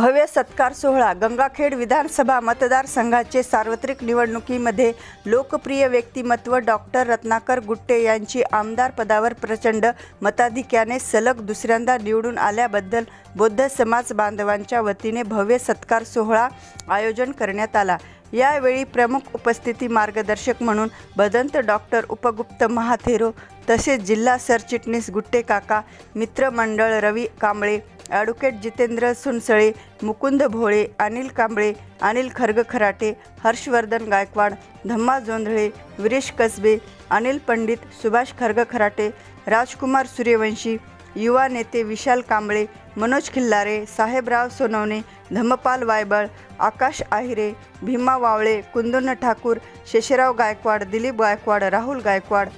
भव्य सत्कार सोहळा गंगाखेड विधानसभा मतदारसंघाचे सार्वत्रिक निवडणुकीमध्ये लोकप्रिय व्यक्तिमत्व डॉक्टर रत्नाकर गुट्टे यांची आमदार पदावर प्रचंड मताधिक्याने सलग दुसऱ्यांदा निवडून आल्याबद्दल बौद्ध समाज बांधवांच्या वतीने भव्य सत्कार सोहळा आयोजन करण्यात आला. यावेळी प्रमुख उपस्थिती मार्गदर्शक म्हणून भदंत डॉक्टर उपगुप्त महाथेरो तसेच जिल्हा सरचिटणीस गुट्टे काका मित्रमंडळ रवी कांबळे ॲडव्होकेट जितेंद्र सुनसळे मुकुंद भोळे अनिल कांबळे अनिल खर्ग खराटे हर्षवर्धन गायकवाड धम्मा जोंधळे विरेश कसबे अनिल पंडित सुभाष खर्ग खराटे राजकुमार सूर्यवंशी युवा नेते विशाल कांबळे मनोज खिल्लारे साहेबराव सोनवणे धम्मपाल वायबळ आकाश आहिरे भीमा वावळे कुंदन ठाकूर शेषराव गायकवाड दिलीप गायकवाड राहुल गायकवाड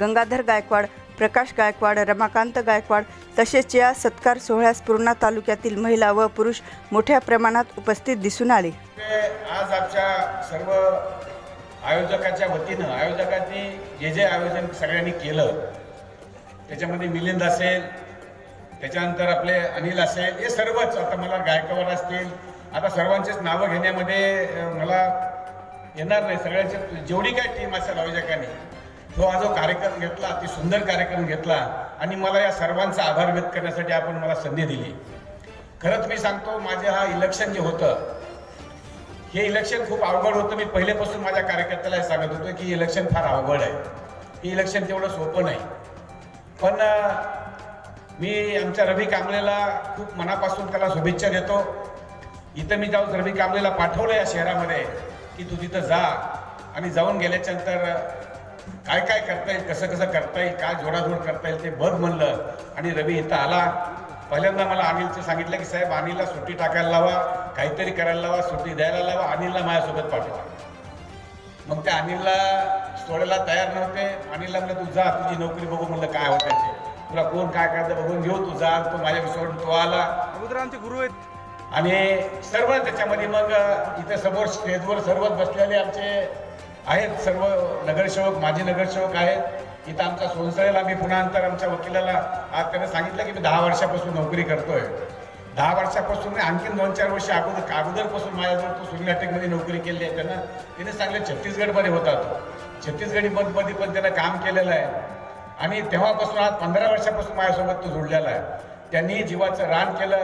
गंगाधर गायकवाड प्रकाश गायकवाड रमाकांत गायकवाड तसेच या सत्कार सोहळ्यास पूर्णा तालुक्यातील महिला व पुरुष मोठ्या प्रमाणात उपस्थित दिसून आले. आज आमच्या सर्व आयोजकाच्या वतीनं आयोजकांनी जे जे आयोजन सगळ्यांनी केलं त्याच्यामध्ये मिलिंद असेल त्याच्यानंतर आपले अनिल असेल हे सर्वच आता मला गायकवाड असतील आता सर्वांचीच नावं घेण्यामध्ये मला येणार नाही. सगळ्यांचे जेवढी काय टीम असेल आयोजकांनी तो हा जो कार्यक्रम घेतला ती सुंदर कार्यक्रम घेतला आणि मला या सर्वांचा आभार व्यक्त करण्यासाठी आपण मला संधी दिली. खरंच मी सांगतो माझे हा इलेक्शन जे होतं हे इलेक्शन खूप अवघड होतं. मी पहिल्यापासून माझ्या कार्यकर्त्याला हे सांगत होतो की इलेक्शन फार अवघड आहे. हे इलेक्शन तेवढं सोपं नाही. पण मी आमच्या रवी कांबळेला खूप मनापासून त्याला शुभेच्छा देतो. इथं मी जाऊन रवी कांबळेला पाठवलं या शहरामध्ये की तू तिथं जा. आणि जाऊन गेल्याच्यानंतर काय काय करता येईल कसं कसं करता येईल काय जोडाजोड करता येईल ते बघ म्हणलं. आणि रवी इथं आला. पहिल्यांदा मला अनिलचं सांगितलं की साहेब अनिलला सुट्टी टाकायला लावा काहीतरी करायला लावा सुट्टी द्यायला लावा अनिलला माझ्यासोबत पाठवा. मग त्या अनिलला सोडायला तयार नव्हते. अनिलला म्हणलं तू जा तुझी नोकरी बघू. म्हणलं काय होतं ते? तुला कोण काय करतं बघून घेऊ तू जा तो माझ्या सोडून तो आला. आमचे गुरु आहेत. आणि सर्व त्याच्यामध्ये मग इथे समोर स्टेजवर सर्वच बसलेले आमचे आहेत. सर्व नगरसेवक माजी नगरसेवक आहेत. इथं आमचा सोनसळेला मी पुन्हा नंतर आमच्या वकिलाला आज त्याने सांगितलं की मी दहा वर्षापासून नोकरी करतोय. दहा वर्षापासून आणखीन दोन चार वर्ष अगोदर अगोदरपासून माझ्याजवळ तो सुनीलाटेकमध्ये नोकरी केली आहे. त्यांना त्याने सांगलं छत्तीसगडमध्ये होता तो. छत्तीसगडी मध्ये पण त्यानं काम केलेलं आहे. आणि तेव्हापासून आज पंधरा वर्षापासून माझ्यासोबत तो जोडलेला आहे. त्यांनी जीवाचं रान केलं.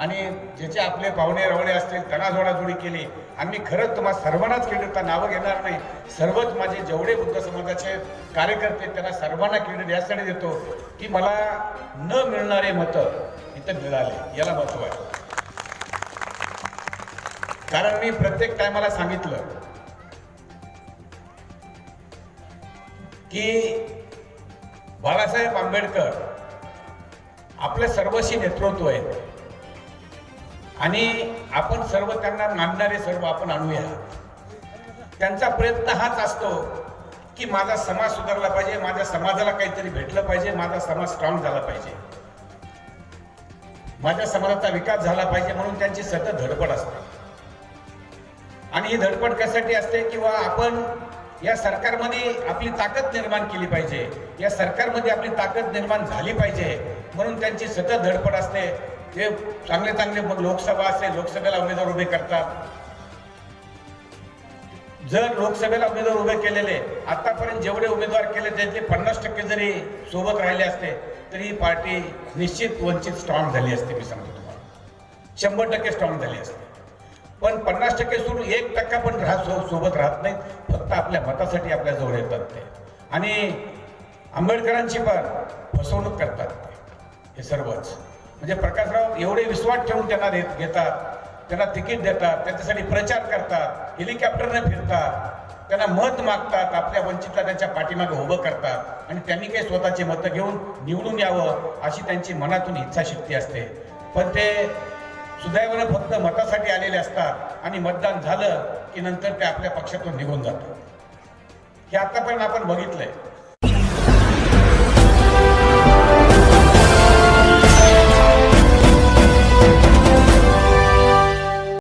आणि ज्याचे आपले पाहुणे रवणे असतील त्यांना जोडाजोडी केली. आणि मी खरंच तुम्हाला सर्वांनाच क्रेडिट नावं घेणार नाही. सर्वच माझे जेवढे बुद्ध समाजाचे कार्यकर्ते त्यांना सर्वांना क्रेडिट यासाठी देतो की मला न मिळणारे मतं इथं मिळाले याला महत्त्व आहे. कारण मी प्रत्येक टायमाला सांगितलं की बाळासाहेब आंबेडकर आपलं सर्वशी नेतृत्व आहे. आणि आपण सर्व त्यांना मानणारे सर्व आपण आणूया. त्यांचा प्रयत्न हाच असतो की माझा समाज सुधारला पाहिजे माझ्या समाजाला काहीतरी भेटलं पाहिजे माझा समाज स्ट्रॉंग झाला पाहिजे. माझ्या समाजाचा विकास झाला पाहिजे म्हणून त्यांची सतत धडपड असते. आणि ही धडपड कशासाठी असते? किंवा आपण या सरकारमध्ये आपली ताकद निर्माण केली पाहिजे या सरकारमध्ये आपली ताकद निर्माण झाली पाहिजे म्हणून त्यांची सतत धडपड असते. ते चांगले चांगले मग लोकसभा असेल लोकसभेला उमेदवार उभे करतात. जर लोकसभेला उमेदवार उभे केलेले आतापर्यंत जेवढे उमेदवार केले त्यातले पन्नास टक्के जरी सोबत राहिले असते तरी ही पार्टी निश्चित वंचित स्ट्रॉंग झाली असते मी सांगतो तुम्हाला. शंभर टक्के स्ट्रॉंग झाली असते. पण पन्नास टक्के सोडून एक टक्का पण राहत सो- सोबत राहत नाहीत फक्त आपल्या मतासाठी आपल्या जवळ येतात ते. आणि आंबेडकरांची पण फसवणूक करतात ते. हे सर्वच. म्हणजे प्रकाशराव एवढे विश्वास ठेवून त्यांना देत घेतात त्यांना तिकीट देतात त्यांच्यासाठी प्रचार करतात हेलिकॉप्टरने फिरतात त्यांना मत मागतात आपल्या वंचितला त्यांच्या पाठीमागे उभं करतात आणि त्यांनी काही स्वतःची मतं घेऊन निवडून यावं अशी त्यांची मनातून इच्छाशक्ती असते. पण ते सुदैवानं फक्त मतासाठी आलेले असतात आणि मतदान झालं की नंतर ते आपल्या पक्षातून निघून जातात हे आतापर्यंत आपण बघितलंय.